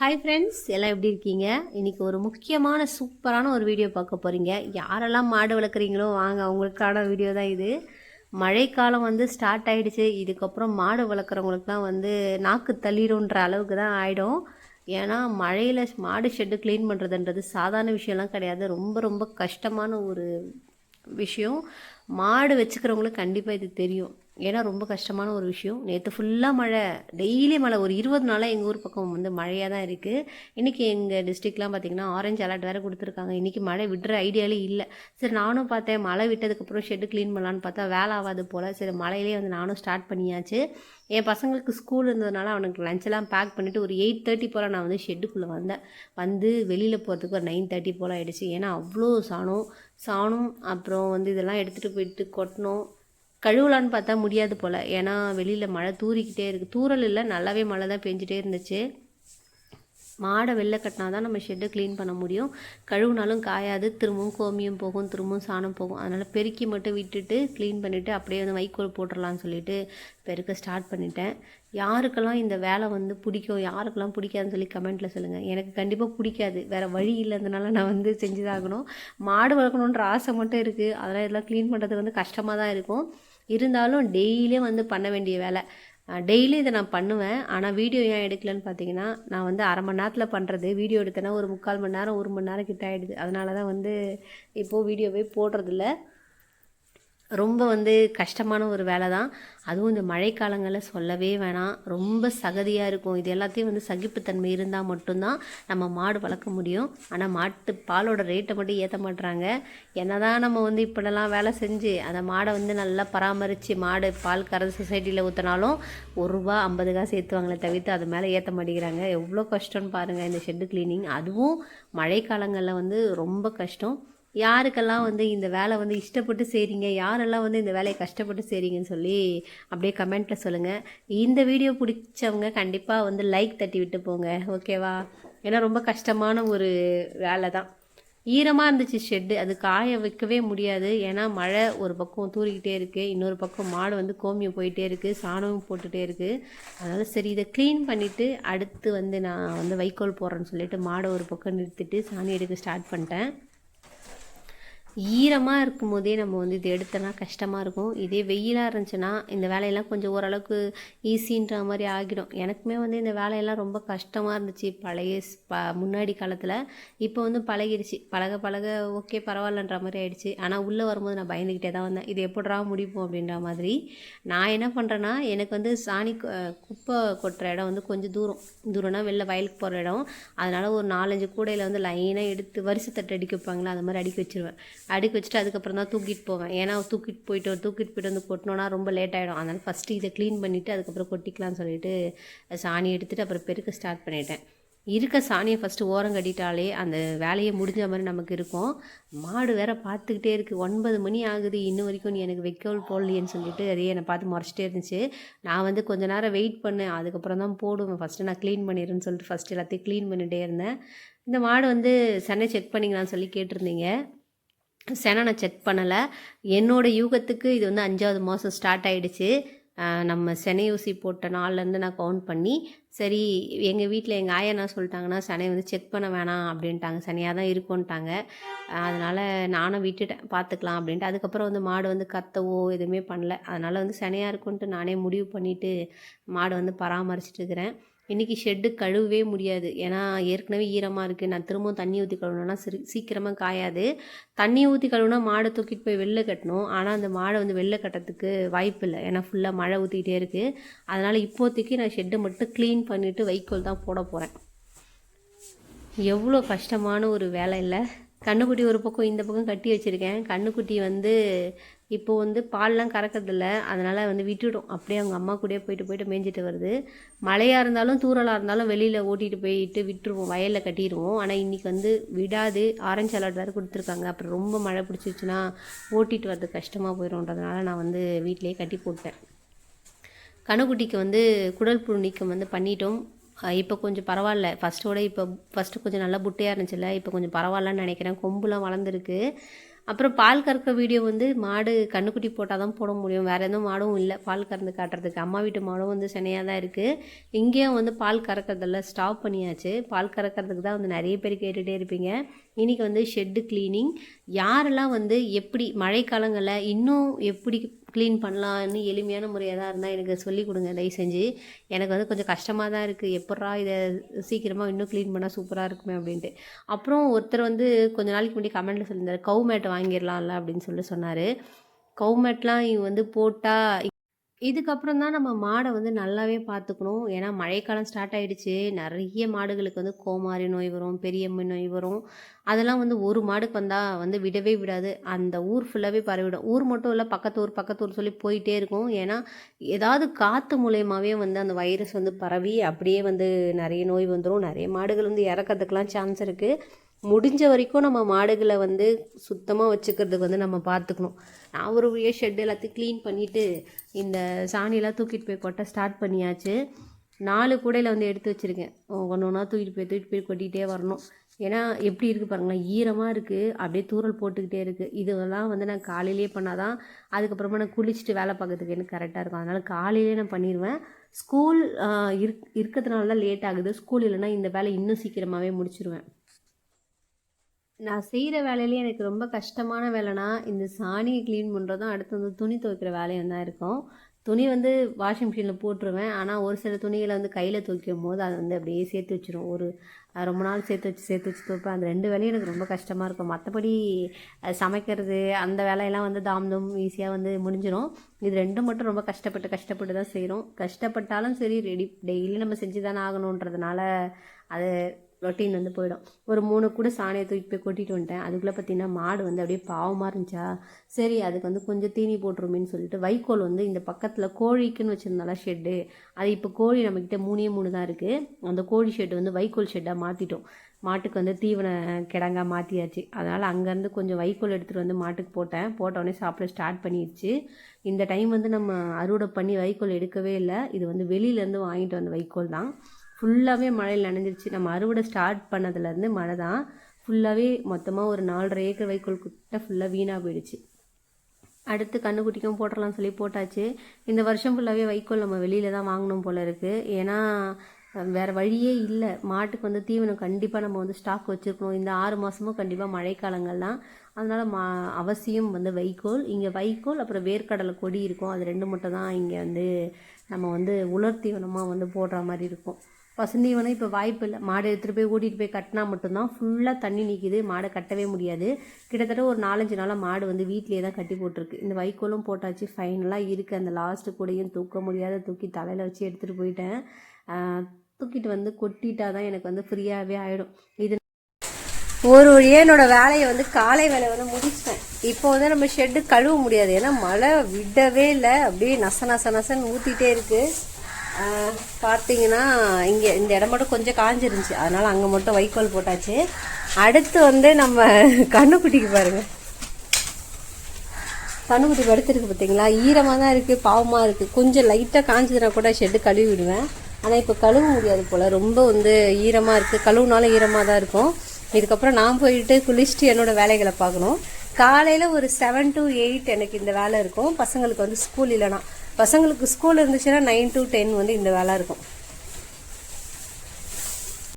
Hi friends எல்லாம் எப்படி இருக்கீங்க? இன்றைக்கி ஒரு முக்கியமான சூப்பரான ஒரு வீடியோ பார்க்க போகிறீங்க யாரெல்லாம் மாடு வளர்க்குறீங்களோ வாங்க அவங்களுக்கான வீடியோ தான் இது. மழைக்காலம் வந்து ஸ்டார்ட் ஆகிடுச்சு இதுக்கப்புறம் மாடு வளர்க்குறவங்களுக்குலாம் வந்து நாக்கு தள்ளிடும்ன்ற அளவுக்கு தான் ஆகிடும் ஏன்னா மழையில் மாடு ஷெட்டு க்ளீன் பண்ணுறதுன்றது சாதாரண விஷயம்லாம் கிடையாது. ரொம்ப ரொம்ப கஷ்டமான ஒரு விஷயம். மாடு வச்சுக்கிறவங்களுக்கு கண்டிப்பாக இது தெரியும். ஏன்னா ரொம்ப கஷ்டமான ஒரு விஷயம். நேற்று ஃபுல்லாக மழை. டெய்லி மழை. ஒரு இருபது நாளாக எங்கள் ஊர் பக்கம் வந்து மழையாக தான் இருக்குது இன்றைக்கி எங்கள் டிஸ்ட்ரிக்ட்லாம் பார்த்திங்கன்னா ஆரஞ்சு அலர்ட் வேறு கொடுத்துருக்காங்க. இன்றைக்கி மழை விடுற ஐடியாலே இல்லை. சரி நானும் பார்த்தேன் மழை விட்டதுக்கப்புறம் ஷெட்டு க்ளீன் பண்ணலான்னு பார்த்தா வேலை ஆகாது போல். சரி மழையிலே வந்து நானும் ஸ்டார்ட் பண்ணியாச்சு. என் பசங்களுக்கு ஸ்கூல் இருந்ததுனால அவனுக்கு லஞ்செல்லாம் பேக் பண்ணிவிட்டு ஒரு எயிட் தேர்ட்டி போல் நான் வந்து ஷெட்டுக்குள்ளே வந்தேன். வந்து வெளியில் போகிறதுக்கு ஒரு நைன் தேர்ட்டி போல் ஆகிடுச்சு ஏன்னா அவ்வளோ சாணம் சாணம் அப்புறம் வந்து இதெல்லாம் எடுத்துகிட்டு போயிட்டு கொட்டணும். கழுவலான்னு பார்த்தா முடியாது போல். ஏன்னா வெளியில் மழை தூரிக்கிட்டே இருக்குது தூரல் இல்லை நல்லாவே மழை தான் பெஞ்சிட்டே இருந்துச்சு. மாடை வெளில கட்டினா தான் நம்ம ஷெட்டை க்ளீன் பண்ண முடியும். கழுவுனாலும் காயாது. திரும்பவும் கோமியம் போகும் திரும்பவும் சாணம் போகும். அதனால் பெருக்கி மட்டும் விட்டுட்டு க்ளீன் பண்ணிவிட்டு அப்படியே வந்து வைக்கோல் போட்டுடலான்னு சொல்லிட்டு பெருக்க ஸ்டார்ட் பண்ணிட்டேன். யாருக்கெல்லாம் இந்த வேலை வந்து பிடிக்கும் யாருக்கெல்லாம் பிடிக்காதுன்னு சொல்லி கமெண்ட்டில் சொல்லுங்கள் எனக்கு கண்டிப்பாக பிடிக்காது. வேறு வழி இல்லைன்றனால நான் வந்து செஞ்சுதாகணும். மாடு வளர்க்கணுன்ற ஆசை மட்டும் இருக்குது அதெல்லாம் இதெல்லாம் க்ளீன் பண்ணுறது வந்து கஷ்டமாக தான் இருக்கும். இருந்தாலும் டெய்லியும் வந்து பண்ண வேண்டிய வேலை. டெய்லி இதை நான் பண்ணுவேன். ஆனால் வீடியோ ஏன் எடுக்கலன்னு பார்த்தீங்கன்னா நான் வந்து அரை மணி நேரத்தில் பண்ணுறது வீடியோ எடுத்தேன்னா ஒரு முக்கால் மணி நேரம் ஒரு மணி நேரம் கிட்ட ஆகிடுது அதனால தான் வந்து இப்போது வீடியோவே போடுறதில்ல. ரொம்ப வந்து கஷ்டமான ஒரு வேலை தான் அதுவும் இந்த மழைக்காலங்களில் சொல்லவே வேணாம். ரொம்ப சகதியாக இருக்கும். இது எல்லாத்தையும் வந்து சகிப்புத்தன்மை இருந்தால் மட்டும்தான் நம்ம மாடு வளர்க்க முடியும். ஆனால் மாட்டு பாலோட ரேட்டை மட்டும் ஏற்ற மாட்டுறாங்க என்ன தான் நம்ம வந்து இப்படிலாம் வேலை செஞ்சு அந்த மாடை வந்து நல்லா பராமரித்து மாடு பால் கறந்து சொசைட்டியில் ஊற்றினாலும் ஒரு ரூபா ஐம்பது காசு ஏற்றுவாங்களே தவிர்த்து அது மேலே ஏற்ற மாட்டேங்கிறாங்க. எவ்வளோ கஷ்டம்னு பாருங்கள் இந்த ஷெட்டு க்ளீனிங் அதுவும் மழைக்காலங்களில் வந்து ரொம்ப கஷ்டம். யாருக்கெல்லாம் வந்து இந்த வேலை வந்து இஷ்டப்பட்டு செய்கிறீங்க யாரெல்லாம் வந்து இந்த வேலையை கஷ்டப்பட்டு செய்கிறீங்கன்னு சொல்லி அப்படியே கமெண்ட்டில் சொல்லுங்கள் இந்த வீடியோ பிடிச்சவங்க கண்டிப்பாக வந்து லைக் தட்டி விட்டு போங்க. ஓகேவா ஏன்னா ரொம்ப கஷ்டமான ஒரு வேலை தான். ஈரமாக இருந்துச்சு ஷெட்டு அது காய வைக்கவே முடியாது. ஏன்னா மழை ஒரு பக்கம் தூரிக்கிட்டே இருக்குது இன்னொரு பக்கம் மாடு வந்து கோமியம் போயிட்டே இருக்குது சாணமும் போட்டுகிட்டே இருக்குது அதனால் சரி இதை க்ளீன் பண்ணிவிட்டு அடுத்து வந்து நான் வந்து வைக்கோல் போடுறேன்னு சொல்லிட்டு மாடை ஒரு பக்கம் நிறுத்திட்டு சாணி எடுக்க ஸ்டார்ட் பண்ணிட்டேன். ஈரமாக இருக்கும் போதே நம்ம வந்து இது எடுத்தோன்னா கஷ்டமாக இருக்கும். இதே வெயிலாக இருந்துச்சுன்னா இந்த வேலையெல்லாம் கொஞ்சம் ஓரளவுக்கு ஈஸின்ற மாதிரி ஆகிடும். எனக்குமே வந்து இந்த வேலையெல்லாம் ரொம்ப கஷ்டமாக இருந்துச்சு. பழைய ப முன்னாடி காலத்தில். இப்போ வந்து பழகிடுச்சு. பழக பழக ஓகே பரவாயில்லன்ற மாதிரி ஆயிடுச்சு. ஆனால் உள்ளே வரும்போது நான் பயந்துக்கிட்டே தான் வந்தேன். இது எப்படா முடிப்போம் அப்படின்ற மாதிரி. நான் என்ன பண்ணுறேன்னா எனக்கு வந்து சாணி குப்பை கொட்டுற இடம் வந்து கொஞ்சம் தூரம். தூரம்னா வெளில வயலுக்கு போகிற இடம். அதனால் ஒரு நாலஞ்சு கூடையில் வந்து லைனாக எடுத்து வரிசை தட்டு அடிக்க வைப்பாங்களா? அந்த மாதிரி அடிக்க வச்சுருவேன். அடுக்கி வச்சுட்டு அதுக்கப்புறம் தான் தூக்கிட்டு போவேன். ஏன்னா தூக்கிட்டு போயிட்டு தூக்கிட்டு போயிட்டு வந்து கொட்டினோன்னா ரொம்ப லேட் ஆகிடும் அதனால் ஃபஸ்ட்டு இதை க்ளீன் பண்ணிவிட்டு அதுக்கப்புறம் கொட்டிக்கலாம்னு சொல்லிட்டு சாணி எடுத்துகிட்டு அப்புறம் பெருக்க ஸ்டார்ட் பண்ணிட்டேன். இருக்க சாணியை ஃபஸ்ட்டு ஓரம் கட்டிட்டாலே அந்த வேலையை முடிஞ்ச மாதிரி நமக்கு இருக்கும். மாடு வேற பார்த்துக்கிட்டே இருக்குது ஒன்பது மணி ஆகுது. இன்ன வரைக்கும் நீ எனக்கு வைக்கோல் போடலையேன்னு சொல்லிட்டு அதையே என்னை பார்த்து முறைச்சிட்டே இருந்துச்சு. நான் வந்து கொஞ்ச நேரம் வெயிட் பண்ணேன். அதுக்கப்புறம் தான் போடுவேன். ஃபஸ்ட்டு நான் க்ளீன் பண்ணிடுறேன்னு சொல்லிட்டு ஃபஸ்ட்டு எல்லாத்தையும் க்ளீன் பண்ணிகிட்டே இருந்தேன். இந்த மாடு வந்து சென்னை செக் பண்ணிங்களான்னு சொல்லி கேட்டிருந்தீங்க. செனை நான் செக் பண்ணலை. என்னோடய யூகத்துக்கு இது வந்து அஞ்சாவது மாதம் ஸ்டார்ட் ஆகிடுச்சு நம்ம செனையூசி ஊசி போட்ட நாள்லேருந்து நான் கவுண்ட் பண்ணி சரி எங்கள் வீட்டில் எங்கள் ஆயா என்ன சொல்லிட்டாங்கன்னா சனை வந்து செக் பண்ண வேணாம் அப்படின்ட்டாங்க. சனியாக தான் இருக்கும்ன்ட்டாங்க. அதனால் நானும் விட்டுட்டேன். பார்த்துக்கலாம் அப்படின்ட்டு. அதுக்கப்புறம் வந்து மாடு வந்து கத்தவோ எதுவுமே பண்ணல. அதனால் வந்து சனையாக இருக்குன்ட்டு நானே முடிவு பண்ணிவிட்டு மாடு வந்து பராமரிச்சிட்டு இருக்கிறேன். இன்றைக்கி ஷெட்டு கழுவவே முடியாது. ஏன்னா ஏற்கனவே ஈரமாக இருக்குது நான் திரும்பவும் தண்ணி ஊற்றி கழுவுனா சிறு சீக்கிரமாக காயாது. தண்ணி ஊற்றி கழுவுனா மாடை தூக்கிட்டு போய் வெளில கட்டணும். ஆனால் அந்த மாடை வந்து வெளில கட்டுறதுக்கு வாய்ப்பு இல்லை. ஏன்னா ஃபுல்லாக மழை ஊற்றிக்கிட்டே இருக்குது அதனால் இப்போதைக்கு நான் ஷெட்டை மட்டும் க்ளீன் பண்ணிவிட்டு வைக்கோல் தான் போட போகிறேன் எவ்வளோ கஷ்டமான ஒரு வேலை இல்லை. கண்ணுக்குட்டி ஒரு பக்கம் இந்த பக்கம் கட்டி வச்சுருக்கேன். கண்ணுக்குட்டி வந்து இப்போ வந்து பால்லாம் கறக்கிறதில்ல. அதனால் வந்து விட்டுடும் அப்படியே அவங்க அம்மா கூடயே போயிட்டு போயிட்டு மேய்ஞ்சிட்டு வருது. மழையாக இருந்தாலும் தூரலாக இருந்தாலும் வெளியில் ஓட்டிகிட்டு போயிட்டு விட்டுருவோம். வயலில் கட்டிடுவோம் ஆனால் இன்றைக்கி வந்து விடாது. ஆரஞ்சு அலர்ட் வேறு கொடுத்துருக்காங்க. அப்புறம் ரொம்ப மழை பிடிச்சிருச்சுன்னா ஓட்டிகிட்டு வர்றது கஷ்டமாக போயிடும்ன்றதுனால நான் வந்து வீட்டிலேயே கட்டி போட்டேன். கணுக்குட்டிக்கு வந்து குடல் புழு நீக்கம் வந்து பண்ணிட்டோம். இப்போ கொஞ்சம் பரவாயில்ல. ஃபஸ்ட்டோட இப்போ ஃபஸ்ட்டு கொஞ்சம் நல்லா புட்டையாக இருந்துச்சுல்ல. இப்போ கொஞ்சம் பரவாயில்லன்னு நினைக்கிறேன். கொம்புலாம் வளர்ந்துருக்கு. அப்புறம் பால் கறக்க வீடியோ வந்து மாடு கண்ணுக்குட்டி போட்டால் தான் போட முடியும். வேறு எந்த மாடும் இல்லை. பால் கறந்து காட்டுறதுக்கு. அம்மா வீட்டு மாடும் வந்து சென்னையாக தான் இருக்குது இங்கேயும் வந்து பால் கறக்கிறதெல்லாம் ஸ்டாப் பண்ணியாச்சு. பால் கறக்கிறதுக்கு தான் வந்து நிறைய பேர் கேட்டுகிட்டே இருப்பீங்க. இன்றைக்கி வந்து ஷெட்டு க்ளீனிங் யாரெல்லாம் வந்து எப்படி மழைக்காலங்களில் இன்னும் எப்படி க்ளீன் பண்ணலான்னு எளிமையான முறையாக தான் இருந்தால் எனக்கு சொல்லிக் கொடுங்க தயவு செஞ்சு. எனக்கு வந்து கொஞ்சம் கஷ்டமாக தான் இருக்குது எப்பட்றா இதை சீக்கிரமாக இன்னும் க்ளீன் பண்ணால் சூப்பராக இருக்குமே அப்படின்ட்டு. அப்புறம் ஒருத்தர் வந்து கொஞ்ச நாளைக்கு முன்னாடி கமெண்ட்டில் சொல்லியிருந்தார் கவு மேட் வாங்கிடலாம்ல அப்படின்னு சொல்லி சொன்னார். கவு மேட்லாம் இவங்க வந்து போட்டால் இதுக்கப்புறம் தான் நம்ம மாடை வந்து நல்லாவே பார்த்துக்கணும். ஏன்னா மழைக்காலம் ஸ்டார்ட் ஆகிடுச்சு நிறைய மாடுகளுக்கு வந்து கோமாரி நோய் வரும் பெரியம்மை நோய் வரும். அதெல்லாம் வந்து ஒரு மாடுக்கு வந்தால் வந்து விடவே விடாது. அந்த ஊர் ஃபுல்லாகவே பரவிடும். ஊர் மட்டும் இல்லை பக்கத்து ஊர் பக்கத்து ஊர் சொல்லி போயிட்டே இருக்கும். ஏன்னா ஏதாவது காற்று மூலயமாவே வந்து அந்த வைரஸ் வந்து பரவி அப்படியே வந்து நிறைய நோய் வந்துடும் நிறைய மாடுகள் வந்து இறக்கிறதுக்கெலாம் சான்ஸ் இருக்குது முடிஞ்ச வரைக்கும் நம்ம மாடுகளை வந்து சுத்தமாக வச்சுக்கிறதுக்கு வந்து நம்ம பார்த்துக்கணும். நான் ஒரு ஷெட் எல்லாத்தையும் க்ளீன் பண்ணிவிட்டு இந்த சாணியெல்லாம் தூக்கிட்டு போய் கொட்ட ஸ்டார்ட் பண்ணியாச்சு. நாலு கூடையில் வந்து எடுத்து வச்சுருக்கேன். ஒன்று ஒன்றா தூக்கிட்டு போய் தூக்கிட்டு போய் கொட்டிகிட்டே வரணும். ஏன்னா எப்படி இருக்குது பாருங்களேன் ஈரமாக இருக்குது அப்படியே தூரல் போட்டுக்கிட்டே இருக்குது இதெல்லாம் வந்து நான் காலையிலேயே பண்ணாதான் அதுக்கப்புறமா நான் குளிச்சுட்டு வேலை பார்க்கறதுக்கு எனக்கு கரெக்டாக இருக்கும். அதனால் காலையிலேயே நான் பண்ணிடுவேன் ஸ்கூல் இருக் இருக்கிறதுனால தான் லேட் ஆகுது. ஸ்கூல் இல்லைன்னா இந்த வேலை இன்னும் சீக்கிரமாகவே முடிச்சிருவேன். நான் செய்கிற வேலையிலே எனக்கு ரொம்ப கஷ்டமான வேலைனா இந்த சாணியை க்ளீன் பண்ணுறதும் அடுத்து வந்து துணி துவைக்கிற வேலையும் தான் இருக்கும். துணி வந்து வாஷிங் மிஷினில் போட்டுருவேன். ஆனால் ஒரு சில துணிகளை வந்து கையில் துவைக்கும் போது அதை வந்து அப்படியே சேர்த்து வச்சிரும். ஒரு ரொம்ப நாள் சேர்த்து வச்சு சேர்த்து வச்சு துவைப்பேன். அந்த ரெண்டு வேலையும் எனக்கு ரொம்ப கஷ்டமாக இருக்கும். மற்றபடி சமைக்கிறது அந்த வேலையெல்லாம் வந்து தாமதம் ஈஸியாக வந்து முடிஞ்சிடும் இது ரெண்டும் மட்டும் ரொம்ப கஷ்டப்பட்டு கஷ்டப்பட்டு தான் செய்கிறோம் கஷ்டப்பட்டாலும் சரி ரெடி டெய்லி நம்ம செஞ்சு தானே ஆகணுன்றதுனால அது ரொட்டீன் வந்து போயிடும். ஒரு மூணு கூட சாணியை தூக்கி போய் கொட்டிட்டு வந்துட்டேன். அதுக்குள்ளே பார்த்தீங்கன்னா மாடு வந்து அப்படியே பாவமாக இருந்துச்சா? சரி அதுக்கு வந்து கொஞ்சம் தீனி போட்டுருமேன்னு சொல்லிட்டு வைக்கோல் வந்து இந்த பக்கத்தில் கோழிக்குன்னு வச்சுருந்தால ஷெட்டு அது இப்போ கோழி நம்மக்கிட்ட மூணே மூணு தான் இருக்குது அந்த கோழி ஷெட்டு வந்து வைக்கோல் ஷெட்டாக மாற்றிட்டோம் மாட்டுக்கு வந்து தீவன கிடங்கா மாற்றியாச்சு அதனால் அங்கேருந்து கொஞ்சம் வைக்கோல் எடுத்துகிட்டு வந்து மாட்டுக்கு போட்டேன். போட்டோடனே சாப்பிட ஸ்டார்ட் பண்ணிடுச்சு இந்த டைம் வந்து நம்ம அறுவடை பண்ணி வைக்கோல் எடுக்கவே இல்லை. இது வந்து வெளியிலேருந்து வாங்கிட்டு வந்த வைக்கோல் தான். ஃபுல்லாகவே மழையில் நனைஞ்சிருச்சு. நம்ம அறுவடை ஸ்டார்ட் பண்ணதுலேருந்து மழை தான். ஃபுல்லாகவே மொத்தமாக ஒரு நாலரை ஏக்கர் வைக்கோல் கிட்ட ஃபுல்லாக வீணாக போயிடுச்சு. அடுத்து கண்ணுக்குட்டிக்கும் போடலாம் சொல்லி போட்டாச்சு. இந்த வருஷம் ஃபுல்லாகவே வைக்கோல் நம்ம வெளியில் தான் வாங்கணும் போல இருக்குது ஏன்னா வேறு வழியே இல்லை. மாட்டுக்கு வந்து தீவனம் கண்டிப்பாக நம்ம வந்து ஸ்டாக் வச்சுருக்கணும். இந்த ஆறு மாதமும் கண்டிப்பாக மழைக்காலங்கள் தான். அதனால் மா அவசியம் வந்து வைக்கோல். இங்கே வைக்கோல் அப்புறம் வேர்க்கடலை கொடி இருக்கும். அது ரெண்டு மட்டும் தான் இங்கே வந்து நம்ம வந்து உலர் தீவனமாக வந்து போடுற மாதிரி இருக்கும். பசுந்தீவனம் இப்போ வாய்ப்பு இல்லை. மாடு எடுத்துகிட்டு போய் ஓட்டிகிட்டு போய் கட்டினா மட்டும்தான் ஃபுல்லாக தண்ணி நிற்கிது மாடை கட்டவே முடியாது. கிட்டத்தட்ட ஒரு நாலஞ்சு நாளாக மாடு வந்து வீட்டிலேயே தான் கட்டி போட்டிருக்கு. இந்த வைக்கோலும் போட்டாச்சு. ஃபைனலாக இருக்குது அந்த லாஸ்ட்டு கூடையும் தூக்க முடியாத தூக்கி தலையில் வச்சு எடுத்துகிட்டு போயிட்டேன். தூக்கிட்டு வந்து கொட்டிட்டா தான் எனக்கு வந்து ஃப்ரீயாகவே ஆகிடும் இது ஒரு வழியாக என்னோடய வேலையை வந்து காலை வேலை வந்து முடிச்சிட்டேன். இப்போ வந்து நம்ம ஷெட்டு கழுவ முடியாது. ஏன்னா மழை விடவே இல்லை. அப்படியே நச நச நசன்னு ஊற்றிட்டே இருக்குது பார்த்தீங்கன்னா இங்கே இந்த இடம் மட்டும் கொஞ்சம் காஞ்சிருந்துச்சு. அதனால் அங்கே மட்டும் வைக்கோல் போட்டாச்சு. அடுத்து வந்து நம்ம கண்ணுக்குட்டிக்கு பாருங்கள் கண்ணுக்குட்டி படுத்துருக்கு பார்த்தீங்களா ஈரமாக தான் இருக்குது பாவமாக இருக்குது கொஞ்சம் லைட்டாக காஞ்சதுனா கூட ஷெட்டு கழுவி விடுவேன். ஆனால் இப்போ கழுவ முடியாது போல். ரொம்ப வந்து ஈரமாக இருக்குது கழுவுனாலும் ஈரமாக தான் இருக்கும். இதுக்கப்புறம் நான் போயிட்டு குளிச்சுட்டு என்னோட வேலைகளை பார்க்கணும். காலையில் ஒரு செவன் டு எயிட் எனக்கு இந்த வேலை இருக்கும். பசங்களுக்கு வந்து ஸ்கூல் இல்லைனா பசங்களுக்கு ஸ்கூல் இருந்துச்சுன்னா நைன் டு டென் வந்து இந்த வேலை இருக்கும்.